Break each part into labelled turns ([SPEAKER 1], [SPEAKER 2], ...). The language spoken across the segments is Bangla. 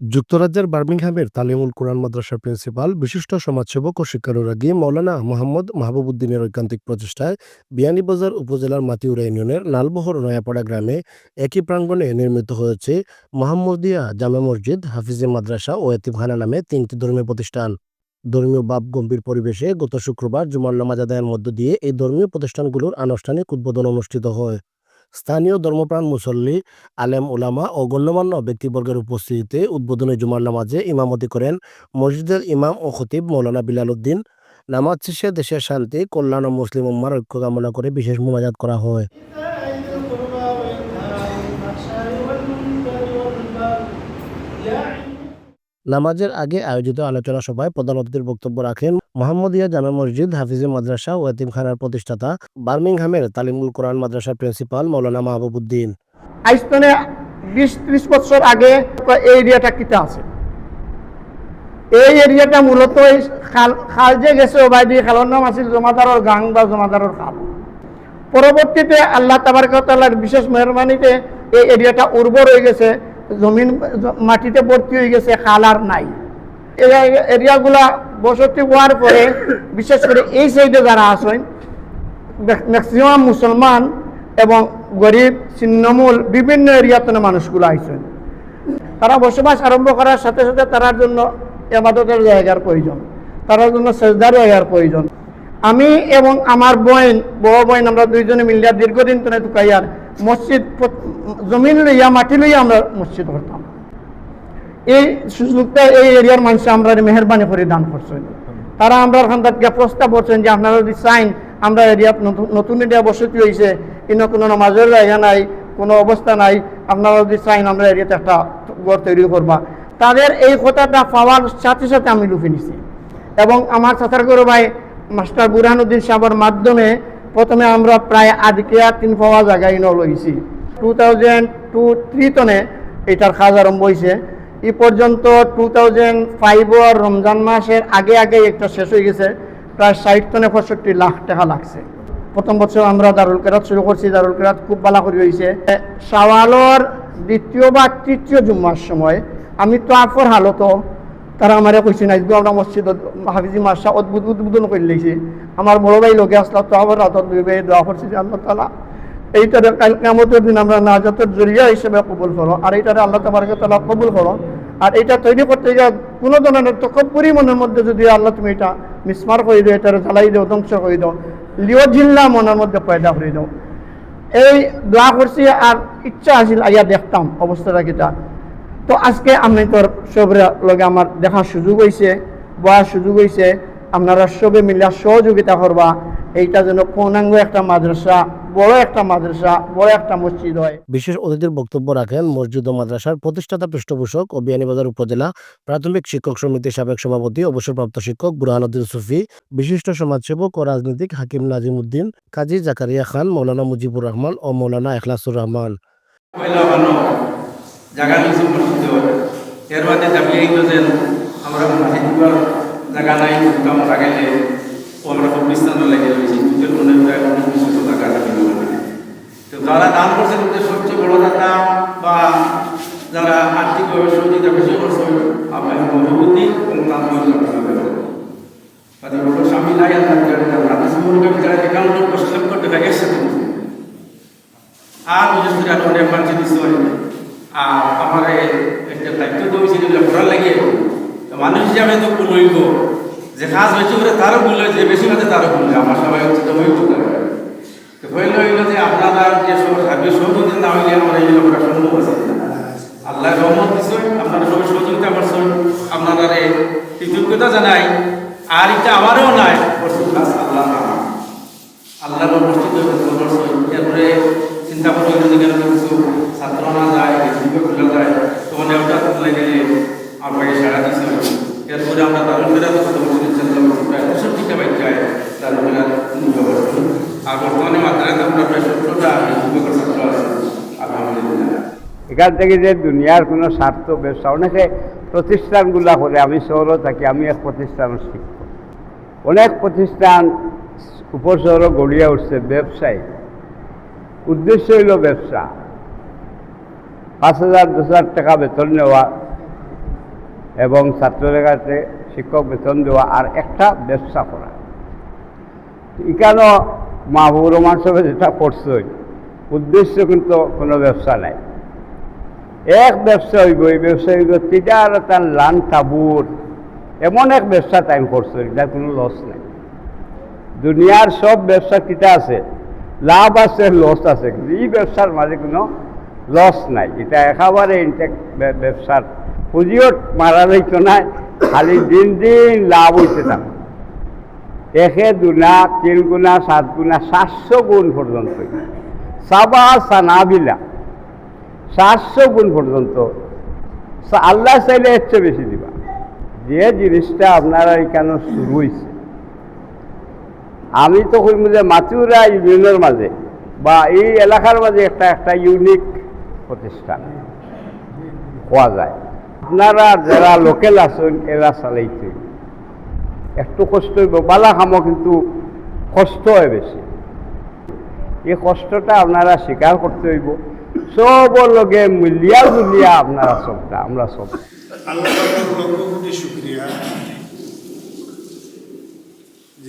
[SPEAKER 1] যুক্তরাজ্যের বার্মিংহামের তালিমুল কোরআন মাদ্রাসার প্রিন্সিপাল, বিশিষ্ট সমাজসেবক ও শিক্ষানুরাগী মৌলানা মোহাম্মদ মাহবুবুদ্দিনের ঐকান্তিক প্রচেষ্টায় বিয়ানীবাজার উপজেলার মাতিউরা ইউনিয়নের নালবহর নয়াপাড়া গ্রামে একই প্রাঙ্গণে নির্মিত হয়েছে মোহাম্মদিয়া জামে মসজিদ, হাফিজে মাদ্রাসা ও এতিমখানা নামে তিনটি ধর্মীয় প্রতিষ্ঠান। ধর্মীয় বাপ গম্ভীর পরিবেশে গত শুক্রবার জুমার নামাজ আদায়ের মধ্য দিয়ে এই ধর্মীয় প্রতিষ্ঠানগুলোর আনুষ্ঠানিক উদ্বোধন অনুষ্ঠিত হয়। স্থানীয় ধর্মপ্রাণ মুসল্লি, আলেম, উলামা ও গণ্যমান্য ব্যক্তিবর্গের উপস্থিতিতে উদ্বোধনী জুমার নামাজে ইমামতি করেন মসজিদের ইমাম ও খতিব মৌলানা বিলাল উদ্দিন নামাজ শেষে দেশের শান্তি, কল্যাণ ও মুসলিম উম্মার ঐক্য কামনা করে বিশেষ মোনাজাত করা হয়। নামাজের আগে আয়োজিত আলোচনা সভায় প্রধান অতিথির বক্তব্য রাখেন মোহাম্মদিয়া জামে মসজিদ হাফিজে মাদ্রাসা ও এতিমখানার প্রতিষ্ঠাতা বার্মিংহামের তালিমুল কোরআন মাদ্রাসার প্রিন্সিপাল মৌলানা মাহবুবুদ্দিন
[SPEAKER 2] বিশ ত্রিশ বছর আগে এই এরিয়াটা কিতা আছে? এই এরিয়াটা মূলত খাল যে গেছে খালের নাম আছিল জমাদারর গাং বা জমাদারর খাল। পরবর্তীতে আল্লাহ তাবারকার বিশেষ মেহরবানিতে এই এরিয়াটা উর্বর হয়ে গেছে। জমিন, মাটিতে ভর্তি হয়ে গেছে, খাল আর নাই। এই এরিয়াগুলা বসতি হওয়ার পরে, বিশেষ করে এই সাইডে যারা আছেন ম্যাক্সিমাম মুসলমান এবং গরিব, ছিন্নমূল, বিভিন্ন এরিয়াতে মানুষগুলো আইছেন। তারা বসবাস আরম্ভ করার সাথে সাথে তার জন্য এবাদতের জায়গার প্রয়োজন তার জন্য সেজদার জায়গার প্রয়োজন। আমি এবং আমার বোন বড় বোন আমরা দুইজনে মিলিয়া দীর্ঘদিন তো তুকাইয়ার মসজিদ জমিন লইয়া, মাটি লইয়া আমরা মসজিদ করতাম। এই সুযোগটা এই এরিয়ার মানুষ আমরা মেহরবানি করে দান করছেন। তারা আমরা থেকে প্রস্তাব করছেন যে আপনারা যদি চাইন, আমরা এরিয়াত নতুন- এরিয়া বসতি হয়েছে কিন্তু কোনো নামাজের জায়গা নাই, কোনো অবস্থা নাই, আপনারা যদি চাইন, আমরা এরিয়াতে একটা ঘর তৈরি করবা। তাদের এই কথাটা পাওয়ার সাথে সাথে আমি লুফে নিছি। এবং আমার চাচার গরু ভাই মাস্টার বুরহানুদ্দিন সাহেবের মাধ্যমে প্রথমে আমরা প্রায় আজকে তিন পাওয়া জায়গায় ন লইছি টু থাউজেন্ড টু থ্রি টনে এটার কাজ আরম্ভ হয়েছে এই পর্যন্ত টু থাউজেন্ড ফাইভর রমজান মাসের আগে আগে একটা শেষ হয়ে গেছে। প্রায় ষাট টনে পঁয়ষট্টি লাখ টাকা লাগছে। প্রথম বছর আমরা দারুল কেরাত শুরু করছি। দারুল কেরাত খুব ভালো করে হয়েছে সওয়ালর দ্বিতীয় বা তৃতীয় জুম্মার সময়, আমি তো আফর হালত তারা আমারে কইছে না আজকে আমরা মসজিদ, হাফিজি মাসা অদ্ভুত উদ্বোধন করে লেছি আমার বড় ভাই লোকে আসলো, তো আবার রাতত ভাই দোয়া করছি যে আল্লাহ তালা এইটারে কাল কামতের দিন আমরা নাজাতের জরিয়া হিসেবে কবুল করো, আর এইটারে আল্লাহ তাবারকে তালা কবুল করো। আর এটা তৈরি করতে গিয়ে কোনো ধরনের তকব্বরি মনের মধ্যে যদি আল্লাহ তুমি এটা মিসমার করে দিও, এটারে জ্বালাই দিও, ধ্বংস করে দাও, লিও জিল্লা মনের মধ্যে পয়দা করে দাও। এই দোয়া করছি আর ইচ্ছা আছিল আইয়া দেখতাম অবস্থাটা কিটা। তো আজকে আমি তোর সবের লগে আমার দেখার সুযোগ হয়েছে বয়ার সুযোগ হয়েছে আপনারা সবে মিলিয়া সহযোগিতা করবা। এইটা যেন পূর্ণাঙ্গ একটা মাদ্রাসা বড় একটা মাদ্রাসা বড় একটা মসজিদ হয়।
[SPEAKER 1] বিশেষ অতিথির বক্তব্য রাখেন মসজিদ ও মাদ্রাসার প্রতিষ্ঠাতা পৃষ্ঠপোষক ও বিয়ানীবাজার উপজেলা প্রাথমিক শিক্ষক সমিতির সাবেক সভাপতি অবসরপ্রাপ্ত শিক্ষক বুরহানুদ্দিন সুফি বিশিষ্ট সমাজসেবক ও রাজনীতিক হাকিম নাজিম উদ্দিন কাজী জাকারিয়া খান মৌলানা মুজিবুর রহমান ও মৌলানা এখলাসুর রহমান।
[SPEAKER 3] জায়গা নিয়েছি মসজিদ এর বাদে দাবি আইলো যে আমরা মসজিদ জায়গা নাই আমরা লাগাইলে আমরা কবরিস্তান লাগিয়ে রয়েছি। দুটোর মনে বিশ টাকা তো যারা দান ওদের সবচেয়ে বড় দাতা বা যারা আর্থিকভাবে সহযোগিতা বেশি করছেন আপনার মহিবুদ্দিন এবং তার একসাথে আর বিশেষ করে অনেক। মানুষ আর একটা দায়িত্ব তো হয়েছে যেগুলো করার লাগে। মানুষ হিসাবে তো কোন হইব যে কাজ হয়েছে করে তারও ভুল হয়েছে বেশি মাঝে তারও ভুল আমার সবাই হচ্ছে তো হইব তো হইল হইল যে আপনারা যে সব সার্ভিস সহযোগিতা না হইলে আমার এইগুলো করা সম্ভব আছে। আল্লাহ রহমত দিচ্ছে আপনারা সবাই সহযোগিতা করছেন আপনারা কৃতজ্ঞতা জানাই। আর এটা আমারও নাই। খাস আল্লাহ। আল্লাহর মসজিদ এরপরে চিন্তা করতে গেলে কিছু ছাত্র না যায় খোলা যায় তখন একটা তুলে গেলে আমাকে সারা দিচ্ছে এরপরে আমরা দারুণ ফেরা তো কথা বলছি প্রায় পঁয়ষট্টি টাকা যায় দারুণ ফেরা আর বর্তমানে মাত্রায় আমরা প্রায় সত্তরটা যুবকের ছাত্র আছে, আলহামদুলিল্লাহ।
[SPEAKER 4] এখান থেকে যে দুনিয়ার কোনো স্বার্থ ব্যবসা অনেকে প্রতিষ্ঠানগুলা করে আমি শহরও থাকি, আমি এক প্রতিষ্ঠান শিক্ষক অনেক প্রতিষ্ঠান উপশহর গড়িয়া উঠছে, ব্যবসায়ী। উদ্দেশ্য হইল ব্যবসা। পাঁচ হাজার, দশ হাজার টাকা বেতন নেওয়া এবং ছাত্রদের কাছে শিক্ষক বেতন দেওয়া আর একটা ব্যবসা করা। এখানেও মাহবুব রহমান সাহেব যেটা করছে, উদ্দেশ্য কিন্তু কোনো ব্যবসা নাই। এক ব্যবসা হইব, এই ব্যবসা হইব তিটার তার লান তাবুর। এমন এক ব্যবসা টাইম করছে এটা কোনো লস নাই। দুনিয়ার সব ব্যবসা কিটা আছে। লাভ আছে লস আছে। কিন্তু এই ব্যবসার মাঝে কোনো লস নাই। এটা একেবারে ইনটেক ব্যবসার পুঁজিও মারা যাইত না, খালি দিন দিন লাভ হইতে থাকে। একে দুনা তিন গুণা সাত গুণা সাতশো গুণ পর্যন্ত। সাবা সানাবিলা। সাতশো গুণ পর্যন্ত। আল্লাহ চাইলে এর চেয়ে বেশি দিবা। যে জিনিসটা আপনারা এখানে শুরু হয়েছে আমি তো কইম যে মাতুরা ইউনিয়নের মাঝে বা এই এলাকার মাঝে একটা একটা ইউনিক প্রতিষ্ঠান পাওয়া যায়। আপনারা যারা লোকেল আছেন, এরা চালাইতে। একটু কষ্ট হইব, বালা কামও কিন্তু কষ্ট হয় বেশি। এই কষ্টটা আপনারা স্বীকার করতে হইব। সব লগে মিলিয়া জুলিয়া আপনারা সবটা, আমরা সব
[SPEAKER 5] আল্লাহ পাকের লক্ষ কোটি শুক্রিয়া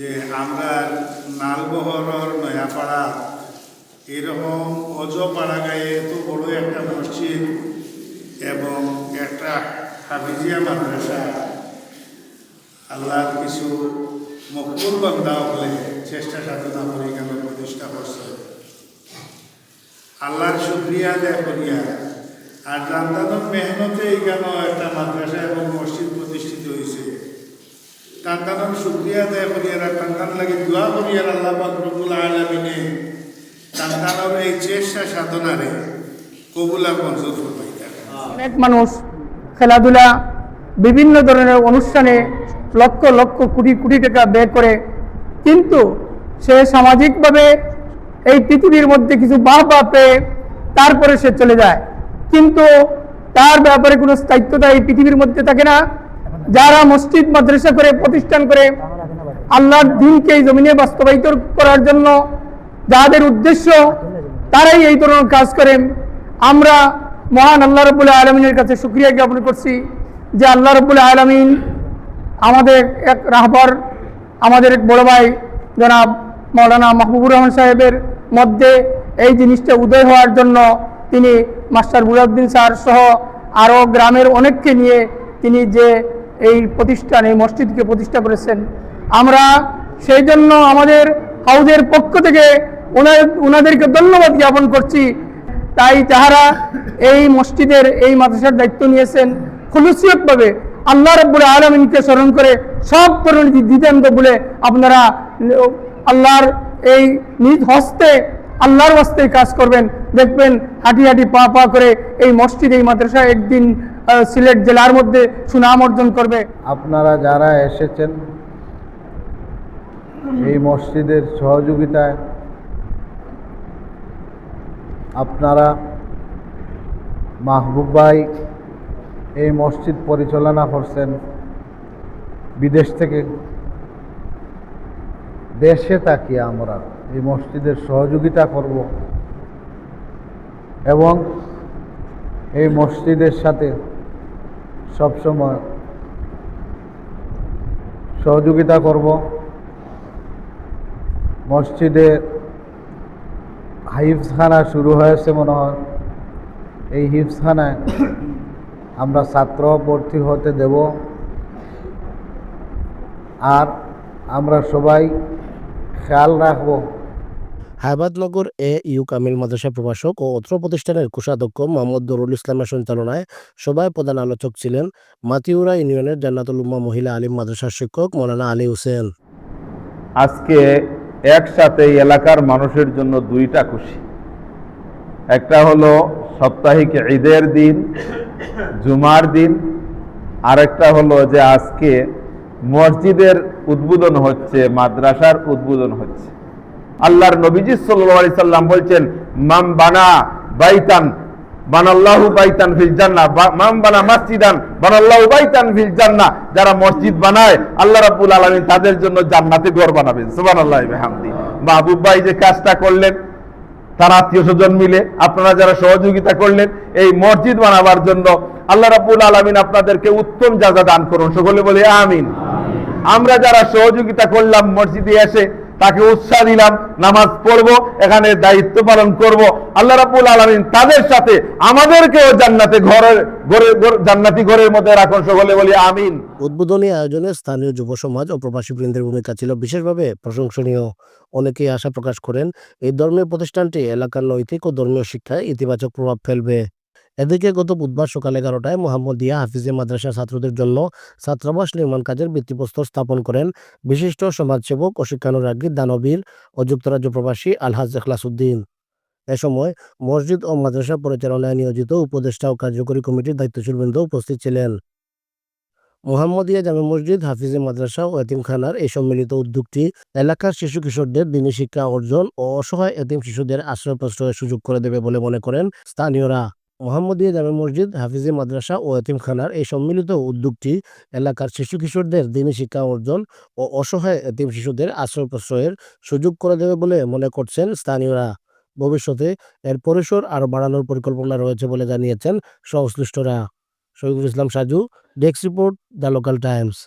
[SPEAKER 5] যে আমরা নালবহরর নয়াপাড়া, এরকম অজপাড়া গায়ে এত বড় একটা মসজিদ এবং একটা হাফিজিয়া মাদ্রাসা, আল্লাহর কিছু মকবুল বান্দা হলে চেষ্টা সাধনা করে এখানে প্রতিষ্ঠা করছে? আল্লাহর শুক্রিয়া দেয় করিয়া আর জানতানোর মেহনতে এখানে একটা মাদ্রাসা এবং মসজিদ প্রতিষ্ঠিত হয়েছে কান্তানোর শুক্রিয়া দেয় করিয়ারা কান্তান লাগে দোয়া করিয়ার আল্লাহ রবুল আলমিনে। কান্তানোর এই চেষ্টা সাধনারে কবুলা মঞ্জুর
[SPEAKER 6] অনেক মানুষ খেলাধুলা, বিভিন্ন ধরনের অনুষ্ঠানে লক্ষ লক্ষ, কোটি কোটি টাকা ব্যয় করে কিন্তু সে সামাজিকভাবে এই পৃথিবীর মধ্যে কিছু বাহ বা পেয়ে তারপরে সে চলে যায়। কিন্তু তার ব্যাপারে কোনো স্থায়িত্বতা এই পৃথিবীর মধ্যে থাকে না। যারা মসজিদ, মাদ্রাসা করে, প্রতিষ্ঠান করে আল্লাহর দিনকে এই জমিনে বাস্তবায়িত করার জন্য যাদের উদ্দেশ্য, তারাই এই ধরনের কাজ করেন। আমরা মহান আল্লাহ রবুল্লাহ আলমিনের কাছে সুক্রিয়া জ্ঞাপন করছি যে আল্লাহ রবুল্লাহ আলমিন আমাদের এক রাহবার, আমাদের এক বড় ভাই জনাব মৌলানা মাহবুবুর রহমান সাহেবের মধ্যে এই জিনিসটা উদয় হওয়ার জন্য তিনি মাস্টার বুরাউদ্দিন স্যার সহ আরও গ্রামের অনেককে নিয়ে তিনি যে এই প্রতিষ্ঠান, এই মসজিদকে প্রতিষ্ঠা করেছেন। আমরা সেই জন্য আমাদের হাউজের পক্ষ থেকে ওনাদেরকে ধন্যবাদ জ্ঞাপন করছি। তাই যাহারা এই মসজিদের, এই মাদ্রাসার দায়িত্ব নিয়েছেন। খুলুসিয়তভাবে আল্লাহ রব্বুল আলমিনকে স্মরণ করে সব ধরনের দ্বিধান্ত বলে আপনারা আল্লাহর এই নিজ হস্তে, আল্লাহর হস্তে কাজ করবেন। দেখবেন হাঁটি হাঁটি পা পা করে এই মসজিদ, এই মাদ্রাসা একদিন সিলেট জেলার মধ্যে সুনাম অর্জন করবে।
[SPEAKER 7] আপনারা যারা এসেছেন এই মসজিদের সহযোগিতায়, আপনারা মাহবুব ভাই এই মসজিদ পরিচালনা করছেন বিদেশ থেকে। দেশে তাকিয়ে আমরা এই মসজিদের সহযোগিতা করব এবং এই মসজিদের সাথে সবসময় সহযোগিতা করব। মসজিদে হিফজখানা শুরু হয়েছে মনে হয়। এই হিফজখানায় আমরা ছাত্র ভর্তি হতে দেব। আর আমরা সবাই খেয়াল রাখব
[SPEAKER 1] হায়বাদনগর এ ইউ কামিল মাদ্রাসা প্রভাষক ও অত্র প্রতিষ্ঠানের কোষাধ্যক্ষ মোহাম্মদ দরুল ইসলামের সঞ্চালনায় সভায় প্রধান আলোচক ছিলেন মাতিউরা ইউনিয়নের জান্নাতুল উম্মা মহিলা আলিম মাদ্রাসার শিক্ষক মৌলানা আলী হোসেন।
[SPEAKER 8] আজকে একসাথে এলাকার মানুষের জন্য দুইটা খুশি। একটা হলো সাপ্তাহিক ঈদের দিন, জুমার দিন, আরেকটা হলো যে আজকে মসজিদের উদ্বোধন হচ্ছে, মাদ্রাসার উদ্বোধন হচ্ছে। আল্লাহর নবীজি সাল্লি সাল্লাম বলছেন মাম বানা বাইতান বানাল্লাহু বাইতান ফিল জান্নাহ। মাম বানা মসজিদান বানাল্লাহু বাইতান ফিল জান্নাহ। যারা মসজিদ বানায় আল্লাহ রাব্বুল আলামিন তাদের জন্য জান্নাতে ঘর বানাবেন। সুবহানাল্লাহি ওয়া বিহামদি। মাহবুব ভাই যে কাজটা করলেন তার আত্মীয় স্বজন মিলে আপনারা যারা সহযোগিতা করলেন এই মসজিদ বানাবার জন্য আল্লাহ রাব্বুল আলামিন আপনাদেরকে উত্তম জাযা দান করুন। সকলে বলে আমিন। আমরা যারা সহযোগিতা করলাম মসজিদে এসে তাকে উৎসাহ দিলাম, নামাজ পড়ব, এখানে দায়িত্ব পালন করব। আল্লাহ রাব্বুল আলামিন তাদের সাথে আমাদেরকেও জান্নাতে ঘরের, ঘর- জান্নাতি ঘরের মধ্যে রাখুন সকলে বলি আমিন।
[SPEAKER 1] উদ্বোধনী আয়োজনে স্থানীয় যুব সমাজ ও প্রবাসী বৃন্দের ভূমিকা ছিল বিশেষভাবে প্রশংসনীয়। অনেকেই আশা প্রকাশ করেন, এই ধর্মীয় প্রতিষ্ঠানটি এলাকার নৈতিক ও ধর্মীয় শিক্ষায় ইতিবাচক প্রভাব ফেলবে। এদিকে গত বুধবার সকাল এগারোটায় মোহাম্মদিয়া হাফিজে মাদ্রাসা ছাত্রদের জন্য ছাত্রাবাস নির্মাণ কাজের ভিত্তিপ্রস্তর স্থাপন করেন বিশিষ্ট সমাজসেবক ও শিক্ষানুরাগী দানবীর ও যুক্তরাজ্য প্রবাসী আলহাজ এখলাসুদ্দিন এ সময় মসজিদ ও মাদ্রাসা পরিচালনায় নিয়োজিত উপদেষ্টা ও কার্যকরী কমিটির দায়িত্বশীল বৃন্দ উপস্থিত ছিলেন। মোহাম্মদিয়া জামে মসজিদ, হাফিজে মাদ্রাসা ও এতিমখানার এই সম্মিলিত উদ্যোগটি এলাকার শিশু কিশোরদের দিনী শিক্ষা অর্জন ও অসহায় এতিম শিশুদের আশ্রয় প্রশ্রয়ের সুযোগ করে দেবে বলে মনে করেন স্থানীয়রা। মোহাম্মদিয়া জামে মসজিদ, হাফিজে মাদ্রাসা ও এতিমখানার এই সম্মিলিত উদ্যোগটি এলাকার শিশু কিশোরদের দিনী শিক্ষা অর্জন ও অসহায় এতিম শিশুদের আশ্রয় প্রশ্রয়ের সুযোগ করে দেবে বলে মনে করছেন স্থানীয়রা। ভবিষ্যতে এর পরিসর আরও বাড়ানোর পরিকল্পনা রয়েছে বলে জানিয়েছেন সংশ্লিষ্টরা। Shahidul Islam Saju, desk report The Local Times.